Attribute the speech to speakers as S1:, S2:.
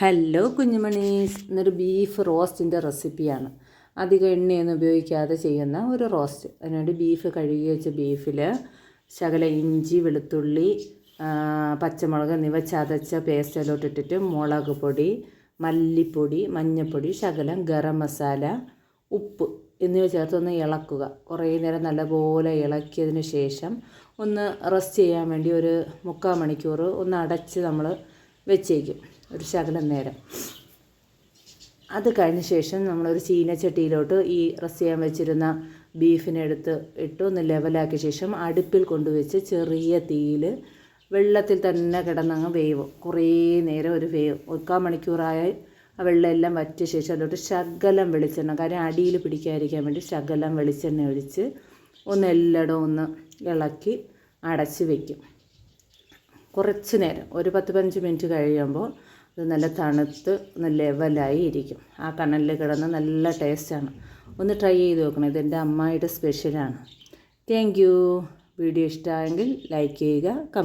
S1: Hello കുഞ്ഞുമണീസ് എന്നൊരു beef റോസ്റ്റിന്റെ റെസിപ്പിയാണ് അധികം എണ്ണയൊന്നും ഉപയോഗിക്കാതെ ചെയ്യുന്ന ഒരു റോസ്റ്റ് അതിനുവേണ്ടി ബീഫ് കഴുകി വെച്ച ബീഫിൽ ശകല ഇഞ്ചി വെളുത്തുള്ളി പച്ചമുളക് എന്നിവ ചതച്ച പേസ്റ്റിലോട്ട് ഇട്ടിട്ട് മുളക് പൊടി മല്ലിപ്പൊടി മഞ്ഞൾപ്പൊടി ശകലം ഗരം മസാല ഉപ്പ് എന്നിവ ചേർത്തൊന്ന് ഇളക്കുക. കുറേ നേരം നല്ലപോലെ ഇളക്കിയതിന് ശേഷം ഒന്ന് റെസ്റ്റ് ചെയ്യാൻ വേണ്ടി ഒരു മുക്കാൽ മണിക്കൂർ ഒന്ന് അടച്ച് നമ്മൾ വെച്ചേക്കും. ഒരു ശകലം നേരം. അത് കഴിഞ്ഞ ശേഷം നമ്മളൊരു ചീനച്ചട്ടിയിലോട്ട് ഈ റസ്റ്റ് ചെയ്യാൻ വെച്ചിരുന്ന ബീഫിനെടുത്ത് ഇട്ട് ഒന്ന് ലെവലാക്കിയ ശേഷം അടുപ്പിൽ കൊണ്ടുവച്ച് ചെറിയ തീയിൽ വെള്ളത്തിൽ തന്നെ കിടന്നങ്ങ് വേവും. കുറേ നേരം ഒരു വേവ് ഒക്കാൽ മണിക്കൂറായി ആ വെള്ളമെല്ലാം വറ്റിയ ശേഷം അതിലോട്ട് ശകലം വെളിച്ചെണ്ണ കാര്യം അടിയിൽ പിടിക്കാതിരിക്കാൻ വേണ്ടി ശകലം വെളിച്ചെണ്ണ ഒഴിച്ച് ഒന്ന് എല്ലായിടവും ഒന്ന് ഇളക്കി അടച്ച് വയ്ക്കും കുറച്ച് നേരം ഒരു പത്ത് പതിനഞ്ച് മിനിറ്റ് കഴിയുമ്പോൾ ഇത് നല്ല തണുത്ത് നല്ല ലെവലായി ഇരിക്കും ആ കണലിൽ കിടന്ന് നല്ല ടേസ്റ്റാണ്. ഒന്ന് ട്രൈ ചെയ്ത് നോക്കണം. ഇതെന്റെ അമ്മായിയുടെ സ്പെഷ്യലാണ്. Thank you. വീഡിയോ ഇഷ്ടമായെങ്കിൽ ലൈക്ക് ചെയ്യുക